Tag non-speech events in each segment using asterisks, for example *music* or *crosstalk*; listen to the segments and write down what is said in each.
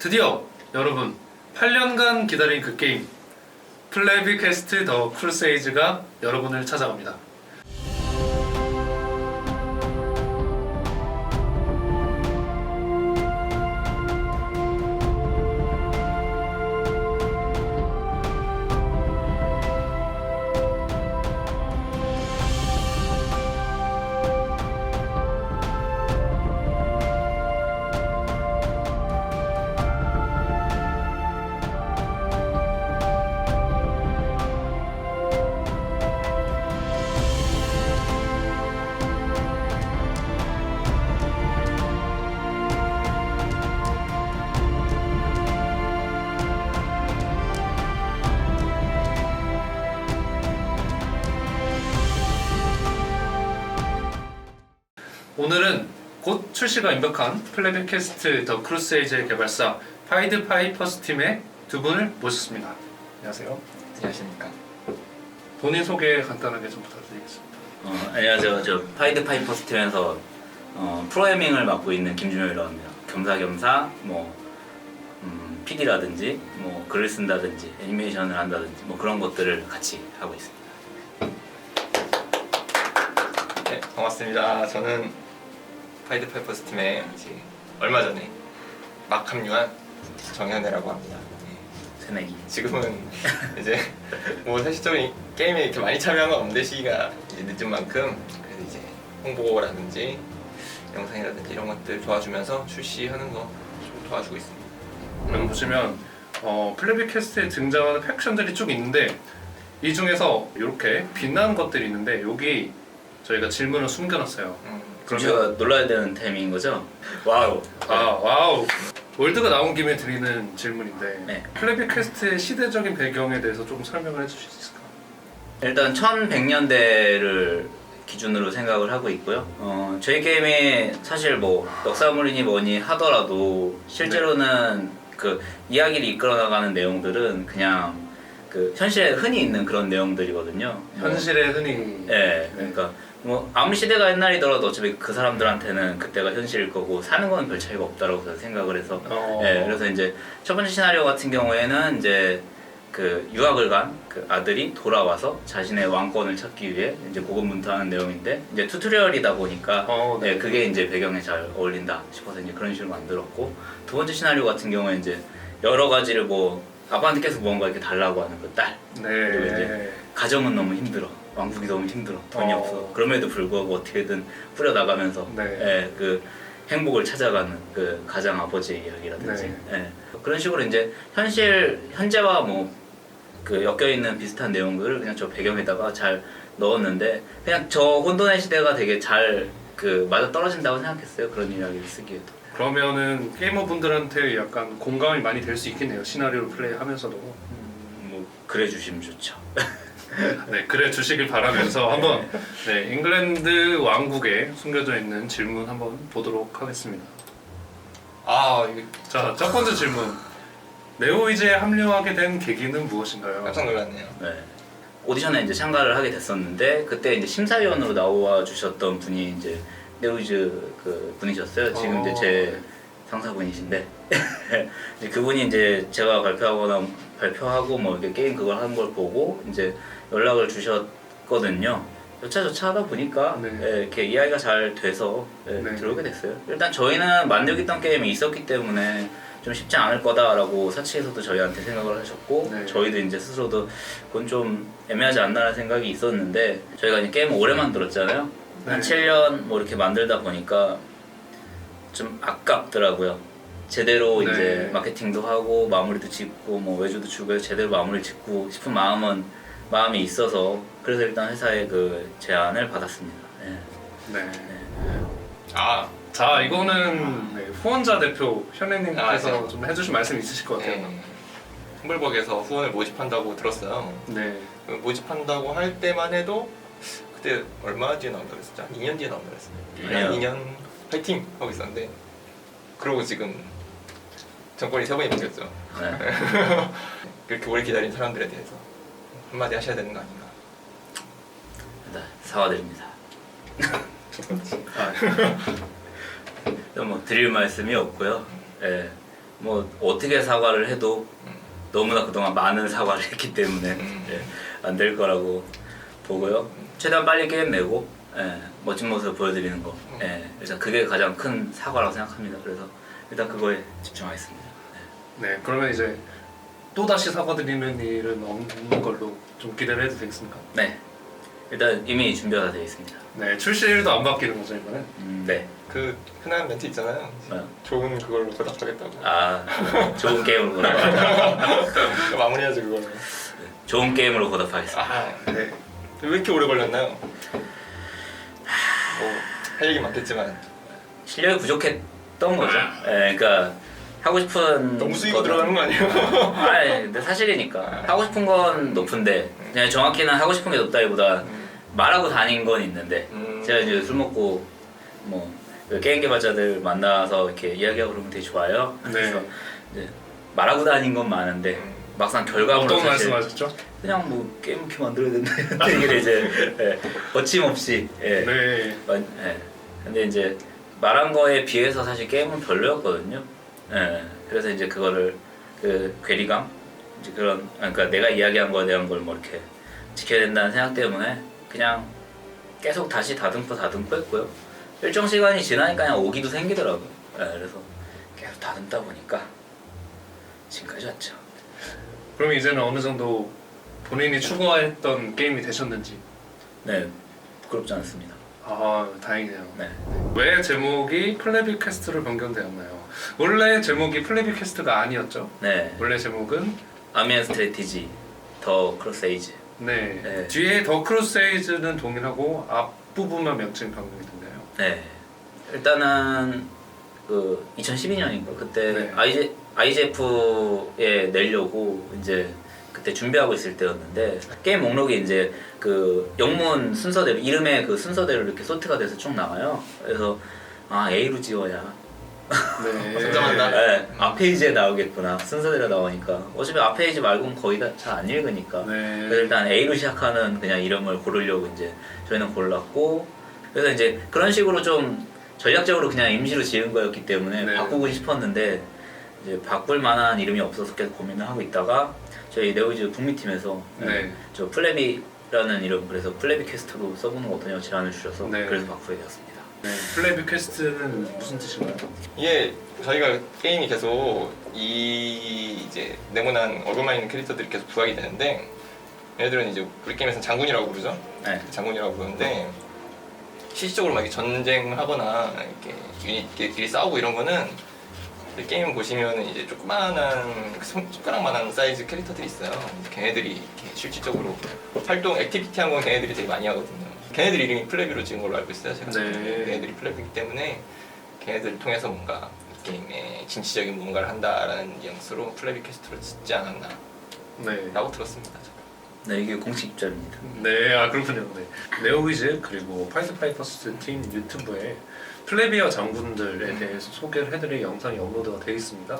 드디어 여러분 8년간 기다린 그 게임 플레비 퀘스트 더 크루세이즈가 여러분을 찾아갑니다. 출시가 임박한 플레비 퀘스트 더 크루세이즈의 개발사 파이드 파이퍼스 팀의 두 분을 모셨습니다. 안녕하세요. 안녕하십니까. 본인 소개 간단하게 좀 부탁드리겠습니다. 어, 안녕하세요. 저 파이드 파이퍼스 팀에서 어, 프로그래밍을 맡고 있는 김준호이라고 합니다. 겸사겸사 뭐 음, PD라든지 뭐 글을 쓴다든지 애니메이션을 한다든지 뭐 그런 것들을 같이 하고 있습니다. 네, 반갑습니다. 저는 파이드 파이퍼스 팀에 이제 얼마 전에 막 합류한 정현애라고 합니다. 네, 새내기. 지금은 *laughs* 이제 뭐 사실적으로 게임에 이렇게 많이 참여한 건 없는데 시기가 이제 늦은 만큼 그래도 이제 홍보라든지 영상이라든지 이런 것들 도와주면서 출시하는 거 좀 도와주고 있습니다. 그럼 보시면 어, 플레비 퀘스트에 등장하는 팩션들이 쭉 있는데 이 중에서 이렇게 빛나는 것들이 있는데 여기 저희가 질문을 숨겨놨어요. 음, 김준호가 놀라야 되는 템인 거죠? 와우. 아 와우 월드가 나온 김에 드리는 질문인데 네. 플레비 퀘스트의 시대적인 배경에 대해서 조금 설명을 해주실 수 있을까요? 일단 1100년대를 기준으로 생각을 하고 있고요. 어, 저희 게임이 사실 뭐 역사물이니 뭐니 하더라도 실제로는 그 이야기를 이끌어 나가는 내용들은 그냥 그 현실에 흔히 있는 그런 내용들이거든요. 뭐, 현실에 흔히 예, 그러니까 뭐 아무리 시대가 옛날이더라도 어차피 그 사람들한테는 그때가 현실일 거고 사는 건별 차이가 없다라고 저는 생각을 해서 어, 예, 그래서 이제 첫 번째 시나리오 같은 경우에는 이제 그 유학을 간 그 아들이 돌아와서 자신의 왕권을 찾기 위해 이제 고군분투하는 내용인데 이제 튜토리얼이다 보니까 어, 네. 예, 그게 이제 배경에 잘 어울린다 싶어서 이제 그런 식으로 만들었고 두 번째 시나리오 같은 경우에 이제 여러 가지를 뭐 아빠한테 계속 뭔가 이렇게 달라고 하는 그 딸 그리고 네. 이제 가정은 너무 힘들어 왕국이 너무 힘들어 돈이 어. 없어 그럼에도 불구하고 어떻게든 뿌려 나가면서 네. 예, 그 행복을 찾아가는 그 가장 아버지의 이야기라든지 네. 예. 그런 식으로 이제 현실 현재와 뭐 그 엮여 있는 비슷한 내용들을 그냥 저 배경에다가 잘 넣었는데 그냥 저 혼돈의 시대가 되게 잘 그 맞아 떨어진다고 생각했어요 그런 이야기를 쓰기에도 그러면은 게이머분들한테 약간 공감이 많이 될 수 있겠네요 시나리오를 플레이하면서도 뭐 그래 주시면 좋죠. *laughs* 네 그래 주시길 바라면서 한번 네 잉글랜드 왕국에 숨겨져 있는 질문 한번 보도록 하겠습니다 아 이거 자 첫 번째 질문 네오이즈에 합류하게 된 계기는 무엇인가요? 깜짝 놀랐네요. 네. 오디션에 이제 참가를 하게 됐었는데 그때 이제 심사위원으로 나와 주셨던 분이 이제 네오이즈 그 분이셨어요. 지금 이제 제 상사분이신데 *laughs* 이제 그분이 이제 제가 발표하거나 발표하고 뭐 이렇게 게임 그걸 하는 걸 보고 이제 연락을 주셨거든요. 여차저차 하다 보니까 네. 예, 이렇게 이야기가 잘 돼서 예, 네. 들어오게 됐어요. 일단 저희는 만들고 있던 게임이 있었기 때문에 좀 쉽지 않을 거다라고 사측에서도 저희한테 생각을 하셨고 네. 저희도 이제 스스로도 그건 좀 애매하지 않나라는 생각이 있었는데 저희가 이제 게임을 오래 만들었잖아요. 한 네. 7년 뭐 이렇게 만들다 보니까 좀 아깝더라고요. 제대로 네. 이제 마케팅도 하고 마무리도 짓고 뭐 외주도 주고 제대로 마무리 짓고 싶은 마음은 마음이 있어서 그래서 일단 회사의 그 제안을 받았습니다. 예. 네. 아 자 이거는 네, 후원자 대표 현혜님께서 아, 네. 좀 해주실 말씀 있으실 것 같아요. 네. 텀블벅에서 후원을 모집한다고 들었어요. 네. 그 모집한다고 할 때만 해도 그때 얼마 뒤에 나온다 그랬었죠? 한 2년 뒤에 나온다 그랬어요. 2년, 2년 파이팅 하고 있었는데 그러고 지금 정권이 세 번이 바뀌었죠. 네. *laughs* 그렇게 오래 기다린 사람들에 대해서 한마디 하셔야 되는 거 아닌가? 일단 사과드립니다. *laughs* 아, 뭐 드릴 말씀이 없고요. 예. 뭐 어떻게 사과를 해도 음. 너무나 그동안 많은 사과를 했기 때문에 음. 예, 안될 거라고 보고요. 최대한 빨리 게임 내고 예, 멋진 모습 보여드리는 거. 예, 일단 그게 가장 큰 사과라고 생각합니다. 그래서 일단 그거에 집중하겠습니다. 네, 그러면 이제 또 다시 사과드리는 일은 없는 걸로 좀 기대를 해도 되겠습니까? 네, 일단 이미 준비가 다 되어 있습니다. 네, 출시일도 안 바뀌는 거죠 이번엔. 음, 네. 그 흔한 멘트 있잖아요. 뭐요? 좋은 그걸로 보답하겠다고. 아, 좋은 게임으로 *laughs* 보답. 마무리하죠 그걸로. 좋은 게임으로 보답하겠습니다. 아, 네. 왜 이렇게 오래 걸렸나요? 뭐할 얘기 많겠지만 실력이 부족했던 거죠. 예, 그러니까 하고 싶은 너무 거는- 들어가는 거 아니에요? 아니, 근데 사실이니까 하고 싶은 건 높은데 그냥 정확히는 하고 싶은 게 높다기보다 말하고 다닌 건 있는데 음. 제가 이제 술 먹고 뭐그 게임 개발자들 만나서 이렇게 이야기하고 그러면 되게 좋아요. 네. 그래서 이제 말하고 다닌 건 많은데 음. 막상 결과물로 어떤 사실 말씀하셨죠? 그냥 뭐 게임 이렇게 만들어야 된다 이런 얘기를 이제 예, 거침없이 예, 네. 완- 예. 근데 이제 말한 거에 비해서 사실 게임은 별로였거든요. 예. 그래서 이제 그거를 그 괴리감 이제 그런 그러니까 내가 이야기한 거에 대한 걸 뭐 이렇게 지켜야 된다는 생각 때문에 그냥 계속 다시 다듬고 다듬고 했고요. 일정 시간이 지나니까 그냥 오기도 생기더라고요. 예, 그래서 계속 다듬다 보니까 지금까지 왔죠. 그럼 이제는 어느 정도 본인이 추구했던 게임이 되셨는지. 네, 부끄럽지 않습니다. 아, 다행이네요. 네. 왜 제목이 플래비 퀘스트로 변경되었나요? 원래 제목이 플래비 퀘스트가 아니었죠. 네, 원래 제목은 아미안 스트레티지 더 크로스 에이지. 네. 네. 뒤에 더 크루세이즈는 동일하고 앞 부분만 명칭 변경이 됐나요? 네. 일단은 그 2012년인가 그때 네. IJ, IGF에 내려고 이제 그때 준비하고 있을 때였는데 게임 목록이 이제 그 영문 순서대로 이름의 그 순서대로 이렇게 소트가 돼서 쭉 나와요. 그래서 아 A로 지어야 네. *laughs* 선정한다. 네, 앞 페이지에 나오겠구나 순서대로 나오니까 어차피 앞 페이지 말고는 거의 다 잘 안 읽으니까 네. 그래서 일단 A로 시작하는 그냥 이름을 고르려고 이제 저희는 골랐고 그래서 이제 그런 식으로 좀 전략적으로 그냥 임시로 지은 거였기 때문에 네. 바꾸고 싶었는데 이제 바꿀 만한 이름이 없어서 계속 고민을 하고 있다가 저희 네오즈 북미팀에서 네. 저 플래비라는 이름 그래서 플래비 퀘스트로 써보는 거 어떠냐고 제안을 주셔서 네. 그래서 바꾸게 되었습니다. 네. 플래비 퀘스트는 무슨 뜻인가요? 이게 저희가 게임이 계속 이 이제 네모난 얼굴만 있는 캐릭터들이 계속 부각이 되는데 얘네들은 이제 우리 게임에서는 장군이라고 부르죠. 네. 장군이라고 부르는데 실질적으로 막 이렇게 전쟁하거나 이렇게 유닛끼리 싸우고 이런 거는 이 게임 보시면 이제 조그마한 손- 손가락만한 사이즈 캐릭터들이 있어요. 걔네들이 이렇게 실질적으로 활동 액티비티 한 건 걔네들이 되게 많이 하거든요. 걔네들 이름이 플래비로 지은 걸로 알고 있어요. 제가 네. 걔네들이 플래비이기 때문에 걔네들을 통해서 뭔가 이 게임에 진취적인 뭔가를 한다라는 뉘앙스로 플래비 퀘스트를 짓지 않았나라고 네. 들었습니다. 네 이게 공식 입장입니다. 네, 아 그렇군요. 네. 네오위즈 그리고 파이트 파이터스 팀 유튜브에 플레비아 장군들에 대해서 소개를 해드릴 영상이 업로드가 되어 있습니다.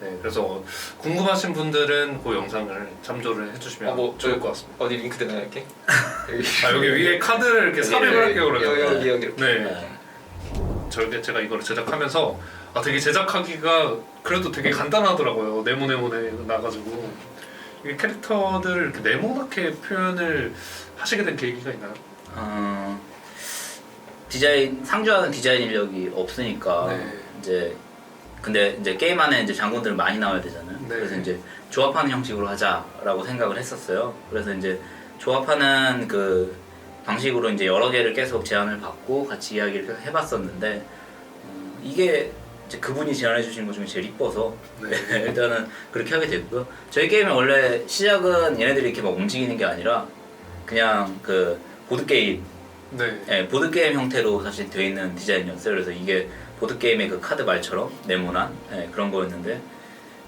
네, 그래서 궁금하신 분들은 그 영상을 참조를 해주시면 어, 뭐, 좋을 저- 것 같습니다. 어디 링크 되나요 이렇게? 여기 *laughs* 아 여기 위에 카드를 이렇게 삽입을 할게요 여기 그러면. 여기 여기 이렇게. 네, 네. 저게 제가 이거를 제작하면서 아 되게 제작하기가 그래도 되게 간단하더라고요. 네모네모네 나가지고 이 캐릭터들을 이렇게 네모나게 표현을 하시게 된 계기가 있나요? 어, 디자인 상주하는 디자인 인력이 없으니까 네. 이제 근데 이제 게임 안에 이제 장군들 많이 나와야 되잖아요. 네. 그래서 이제 조합하는 형식으로 하자라고 생각을 했었어요. 그래서 이제 조합하는 그 방식으로 이제 여러 개를 계속 제안을 받고 같이 이야기를 계속 해봤었는데 어, 이게 이제 그분이 제안해 주신 것 중에 제일 이뻐서 네. *laughs* 일단은 그렇게 하게 됐고요. 저희 게임은 원래 시작은 얘네들이 이렇게 막 움직이는 게 아니라 그냥 그 보드 게임, 네. 예, 보드 게임 형태로 사실 되어 있는 디자인이었어요. 그래서 이게 보드 게임의 그 카드 말처럼 네모난 예, 그런 거였는데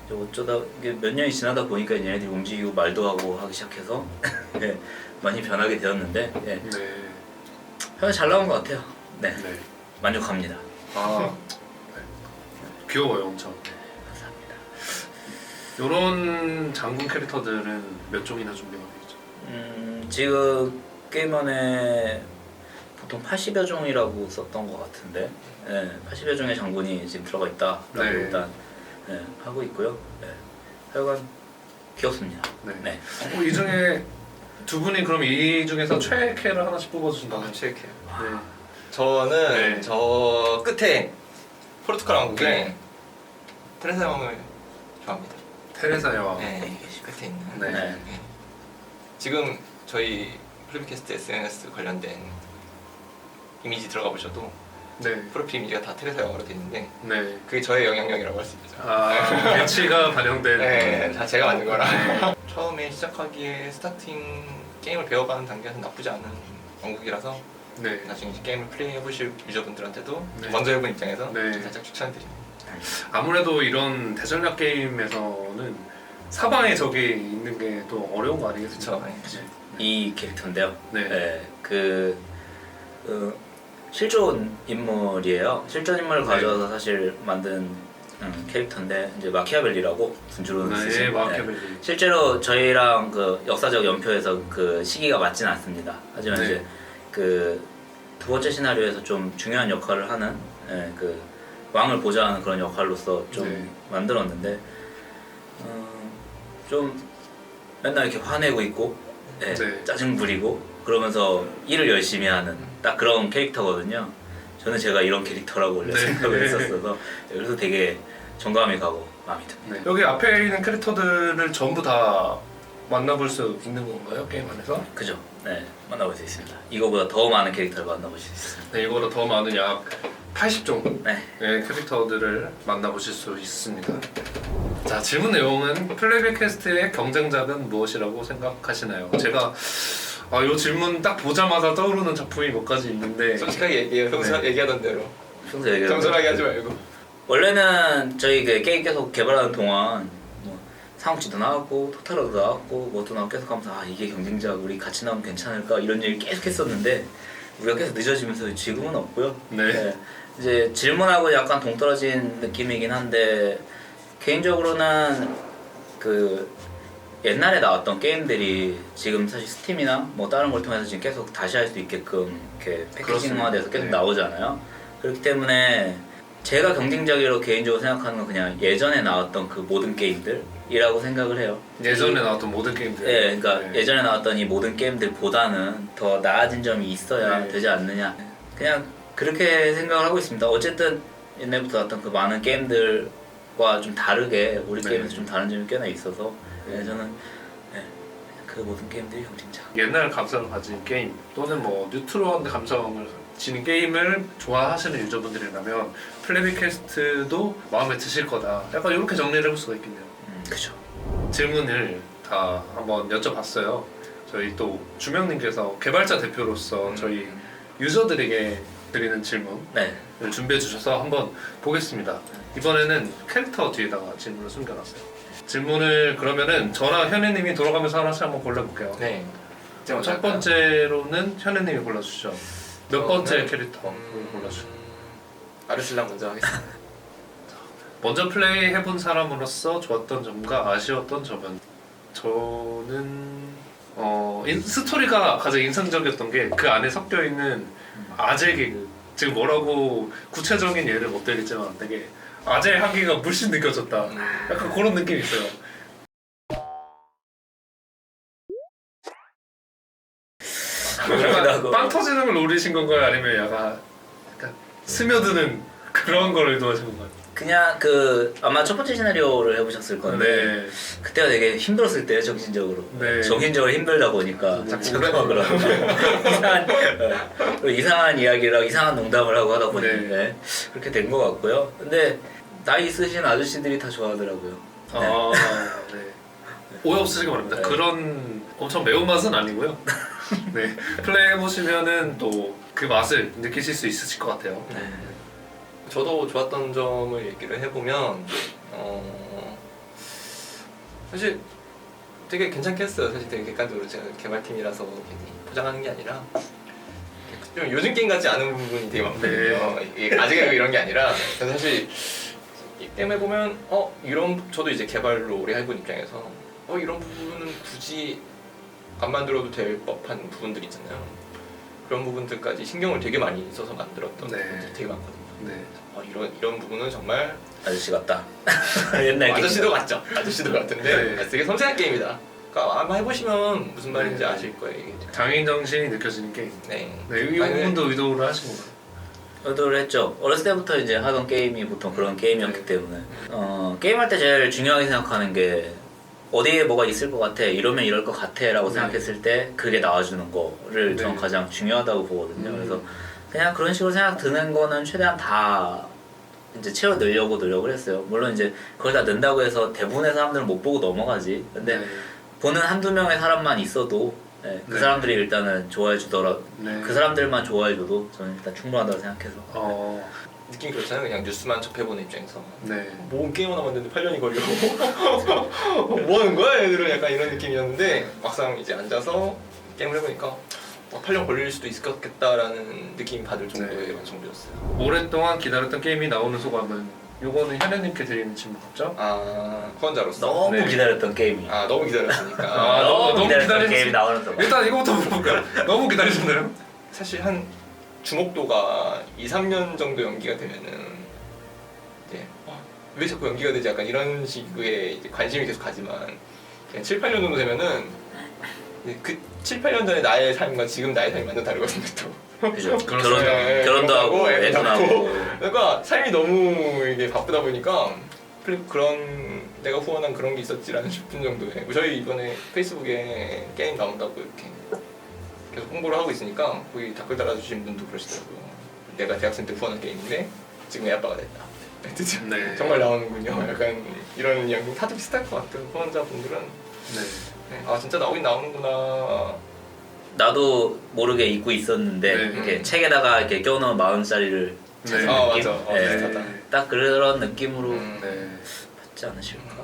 이제 어쩌다 이게 몇 년이 지나다 보니까 얘네들이 움직이고 말도 하고 하기 시작해서 *laughs* 예, 많이 변하게 되었는데 예, 네. 잘 나온 것 같아요. 네, 네. 만족합니다. 아 네. 귀여워요 엄청. 감사합니다. 이런 장군 캐릭터들은 몇 종이나 준비가 되죠? 음, 지금 게임 안에 보통 80여 종이라고 썼던 것 같은데 예, 80여 종의 장군이 지금 들어가 있다라고 네. 일단 네, 하고 있고요. 네. 하여간 귀엽습니다. 네. 네. 어, 이 중에 두 분이 그럼 이 중에서 최애캐를 하나씩 뽑아주신다면? 아, 최악해요. 네. 저는 네. 저 끝에 포르투갈 왕국의 네. 테레사 왕을 좋아합니다. 테레사 여왕. 네, 끝에 있는. 네. 네. 지금 저희 플리비캐스트 SNS 관련된 이미지 들어가 보셔도 네. 프로필 이미지가 다 테레사 왕으로 돼 있는데 네. 그게 저의 영향력이라고 할 수 있죠. 아, 배치가 반영된. 네, 다 제가 만든 거라. 처음에 시작하기에 스타팅 게임을 배워가는 단계에서 나쁘지 않은 왕국이라서 네. 나중에 이제 게임을 플레이해 보실 유저분들한테도 네. 먼저 해본 입장에서 네. 좀 살짝 추천드립니다. 아무래도 이런 대전략 게임에서는 사방에 적이 있는 게 또 어려운 거 아니겠습니까? 그쵸. 이 캐릭터인데요. 네. 네, 그, 그 실존 인물이에요. 실존 인물을 네. 가져와서 사실 만든 음, 캐릭터인데 이제 마키아벨리라고 분주로는 네, 쓰시고 마키아벨리. 실제로 저희랑 그 역사적 연표에서 그 시기가 맞진 않습니다. 하지만 네. 이제 그 두 번째 시나리오에서 좀 중요한 역할을 하는 예, 그 왕을 보좌하는 그런 역할로서 좀 네. 만들었는데 어, 좀 맨날 이렇게 화내고 있고 예, 네. 짜증 부리고 그러면서 일을 열심히 하는 딱 그런 캐릭터거든요. 저는 제가 이런 캐릭터라고 원래 네. 생각을 했었어서 그래서 되게 정감이 가고 마음에 듭니다. 네. 여기 앞에 있는 캐릭터들을 전부 다 만나볼 수 있는 건가요? 게임 안에서? 그죠? 네, 만나볼 수 있습니다. 이거보다 더 많은 캐릭터를 만나볼 수 있습니다. 네, 이거보다 더 많은 약 80종 네, 의 캐릭터들을 만나보실 수 있습니다. 자, 질문 내용은 플레이백 퀘스트의 경쟁작은 무엇이라고 생각하시나요? 제가 아, 이 질문 딱 보자마자 떠오르는 작품이 몇 가지 있는데 솔직하게 얘기해요. 평소 네. 얘기하던 대로. 평소 얘기하는 겸손하게 하지 말고. 원래는 저희 그 게임 계속 개발하는 동안 뭐 삼국지도 나왔고 토탈로도 나왔고 뭐도 나왔고 계속 하면서 아 이게 경쟁작 우리 같이 나오면 괜찮을까 이런 얘기 계속 했었는데 우리가 계속 늦어지면서 지금은 없고요. 네. 이제 질문하고 약간 동떨어진 느낌이긴 한데 개인적으로는 그 옛날에 나왔던 게임들이 지금 사실 스팀이나 뭐 다른 걸 통해서 지금 계속 다시 할 수 있게끔 이렇게 패키징화돼서 계속 네. 나오잖아요. 그렇기 때문에 제가 경쟁작이라고 개인적으로 생각하는 건 그냥 예전에 나왔던 그 모든 게임들이라고 생각을 해요. 예전에 나왔던 모든 게임들. 예, 그러니까 네. 예전에 나왔던 이 모든 게임들보다는 더 나아진 점이 있어야 네. 되지 않느냐. 그냥 그렇게 생각을 하고 있습니다. 어쨌든 옛날부터 나왔던 그 많은 게임들과 좀 다르게 우리 네. 게임에서 좀 다른 점이 꽤나 있어서 예, 저는 예, 그 모든 게임들이 경쟁작. 옛날 감성을 가진 게임 또는 뭐 뉴트로한 감성을 지닌 게임을 좋아하시는 유저분들이라면 플레이백 퀘스트도 마음에 드실 거다. 약간 이렇게 정리를 해볼 수가 있겠네요. 음, 그죠. 질문을 다 한번 여쭤봤어요. 저희 또 주명님께서 개발자 대표로서 음. 저희 유저들에게 드리는 질문을 네. 준비해 주셔서 한번 보겠습니다. 이번에는 캐릭터 뒤에다가 질문을 숨겨놨어요. 질문을 그러면은 저랑 현혜님이 돌아가면서 하나씩 한번 골라볼게요. 네. 첫 번째로는 현혜님이 골라주시죠. 몇 저는- 번째 캐릭터 음, 골라주시죠. 아르슬랑 먼저 하겠습니다. 먼저 플레이 해본 사람으로서 좋았던 점과 아쉬웠던 점은 저는 어 인- 스토리가 가장 인상적이었던 게 그 안에 섞여 있는 아재 개그 지금 뭐라고 구체적인 예를 못 들겠지만 되게 아재 향기가 물씬 느껴졌다 음, 약간 그런 느낌이 있어요 약간 하고. 빵 터지는 걸 노리신 건가요 아니면 약간 스며드는 그런 걸 의도하신 건가요? 그냥 그 아마 첫 번째 시나리오를 해보셨을 건데 네 그때가 되게 힘들었을 때요 정신적으로 네. 정신적으로 힘들다 보니까 자꾸 자꾸 그런 *laughs* 이상한 네. 이상한 이야기랑 이상한 농담을 하고 하다 보니 네. 네. 그렇게 된 것 같고요. 근데 나이 있으신 아저씨들이 다 좋아하더라고요. 아, 네. 오해 없으시기 바랍니다. 네. 그런 엄청 매운맛은 아니고요. 네. *laughs* 플레이 해보시면은 또 그 맛을 느끼실 수 있으실 것 같아요. 네. 저도 좋았던 점을 얘기를 해보면 어, 사실 되게 괜찮게 했어요. 사실 되게 객관적으로 제가 개발팀이라서 포장하는 게 아니라 좀 요즘 게임 같지 않은 부분이 되게 많거든요. 이게 아직 이런 게 아니라 그래서 사실 이 게임 해보면 어 이런 저도 이제 개발로 오래 해본 입장에서 어 이런 부분은 굳이 안 만들어도 될 법한 부분들 있잖아요. 그런 부분들까지 신경을 되게 많이 써서 만들었던 네. 부분들이 되게 많거든요. 네. 어, 이런 이런 부분은 정말 아저씨 같다. *laughs* 옛날 아저씨도 같죠. 아저씨도 같은데 네. 되게 섬세한 게임이다. 그러니까 아마 해보시면 무슨 말인지 네. 아실 거예요. 이게. 장인 정신이 느껴지는 게임. 네. 네, 이 아니, 부분도 의도를 하신 건가요? 의도를 했죠. 어렸을 때부터 이제 하던 게임이 보통 그런 게임이었기 때문에 어, 게임할 때 제일 중요하게 생각하는 게 어디에 뭐가 있을 것 같아 이러면 이럴 것 같아라고 네. 생각했을 때 그게 나와주는 거를 네. 저는 가장 중요하다고 보거든요. 음. 그래서 그냥 그런 식으로 생각 드는 거는 최대한 다 이제 채워 넣으려고 노력을 했어요. 물론 이제 그걸 다 넣는다고 해서 대부분의 사람들은 못 보고 넘어가지. 근데 네. 보는 한두 명의 사람만 있어도 예, 그 네. 사람들이 일단은 좋아해 주더라. 네. 그 사람들만 좋아해 줘도 저는 일단 충분하다고 생각해서. 어, 느낌이 그렇잖아요. 그냥 뉴스만 접해보는 입장에서. 네. 모은 게임 하나 만드는데 8년이 걸려. *laughs* 뭐 하는 거야? 애들은 약간 이런 느낌이었는데 막상 이제 앉아서 게임을 해보니까 어, 8년 걸릴 수도 있을 것 같겠다라는 느낌 받을 정도의 네. 완성도였어요. 오랫동안 기다렸던 게임이 나오는 소감은 요거는 현현님께 드리는 질문 같죠? 아 후원자로서 너무 네. 기다렸던 게임이. 아 너무 기다렸으니까 아, 너무- 너무 기다렸던. 게임이 나오는 동안. 일단 이거부터 물어볼까요? 너무 기다리셨나요? 사실 한 주목도가 2, 3년 정도 연기가 되면은 이제 어, 왜 자꾸 연기가 되지 약간 이런 식의 관심이 계속 가지만 그냥 7, 8년 정도 되면은 그 7, 8년 전에 나의 삶과 지금 나의 삶이 완전 다르거든요 또. 그죠. *laughs* 결혼 네, 결혼도 하고 결혼하고 애도 낳고. 그러니까 삶이 너무 이게 바쁘다 보니까 그런 내가 후원한 그런 게 있었지라는 *laughs* 싶은 정도의 저희 이번에 페이스북에 게임 나온다고 이렇게 계속 홍보를 하고 있으니까 거기 댓글 달아주신 분도 그러시더라고요 내가 대학생 때 후원한 게임인데 지금 애 아빠가 됐다 드디어 네. 정말 나오는군요 약간 이런 이야기 다들 비슷할 것 같아요 후원자분들은 네. 네, 아 진짜 나오긴 나오는구나 나도 모르게 잊고 있었는데 네. 이렇게 음. 책에다가 이렇게 껴놓은 만 원짜리를 네. 찾은 아, 느낌. 맞아. 어, 네. 비슷하다. 딱 그런 느낌으로 음. 네. 받지 않으실까?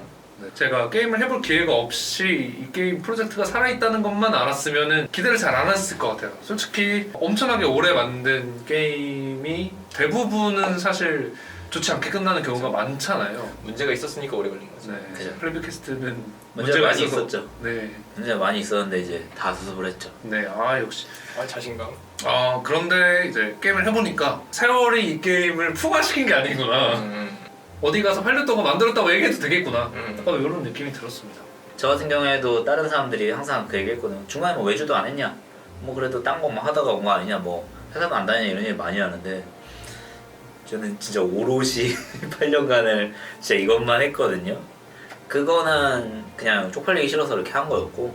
네, 제가 게임을 해볼 기회가 없이 이 게임 프로젝트가 살아있다는 것만 알았으면 기대를 잘 안 했을 것 같아요. 솔직히 엄청나게 오래 만든 게임이 대부분은 사실 좋지 않게 끝나는 경우가 많잖아요. 문제가 있었으니까 오래 걸린 거죠 네, 그죠. 플래비캐스트는 문제가 많이 있었죠. 네, 문제가 많이 있었는데 이제 다 수습을 했죠. 네, 아 역시. 아 자신감 아 그런데 이제 게임을 해보니까 세월이 이 게임을 풍화시킨 게 아니구나. 음. 어디 가서 8년 동안 만들었다고 얘기해도 되겠구나. 음. 약간 이런 느낌이 들었습니다. 저 같은 경우에도 다른 사람들이 항상 그 얘기했거든요. 중간에 뭐 외주도 안 했냐? 뭐 그래도 딴 거만 하다가 온 거 아니냐? 뭐 회사도 안 다니냐 이런 얘기 많이 하는데 저는 진짜 오롯이 *laughs* 8년간을 진짜 이것만 했거든요. 그거는 그냥 쪽팔리기 싫어서 이렇게 한 거였고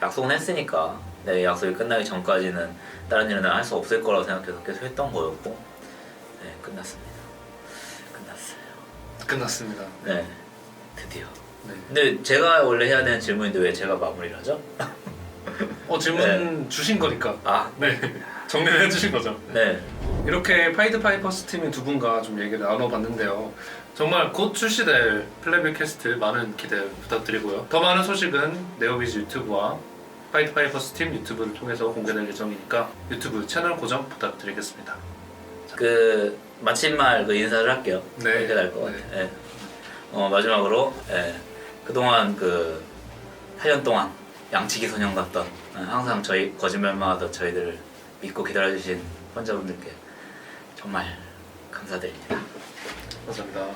약속은 했으니까 내 약속이 끝나기 전까지는 다른 일은 할 수 없을 거라고 생각해서 계속 했던 거였고 네 끝났습니다. 끝났습니다. 네 드디어. 네. 근데 제가 원래 해야 되는 질문인데 왜 제가 마무리를 하죠? 어 질문 주신 거니까. 아, 네. 정리를 해주신 거죠. 네. 이렇게 파이드 파이퍼스 팀인 두 분과 좀 얘기를 나눠봤는데요. 정말 곧 출시될 플래비 캐스트 많은 기대 부탁드리고요. 더 많은 소식은 네오비즈 유튜브와 파이드 파이퍼스 팀 유튜브를 통해서 공개될 예정이니까 유튜브 채널 고정 부탁드리겠습니다. 그 마침말 그 인사를 할게요. 네. 그렇게 될 것 같아요. 네. 어, 마지막으로 예. 그동안 그 8년 동안 양치기 소년 같던 어, 항상 저희 거짓말만 하던 저희들을 믿고 기다려주신 환자분들께 정말 감사드립니다. 감사합니다.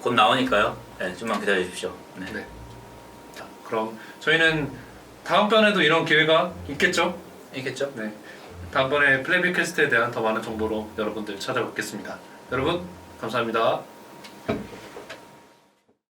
곧 나오니까요. 네, 좀만 기다려 주십시오. 네. 네. 자, 그럼 저희는 다음번에도 이런 기회가 있겠죠? 있겠죠? 네. 다음번에 플래비 캐스트에 대한 더 많은 정보로 여러분들 찾아뵙겠습니다. 여러분 감사합니다.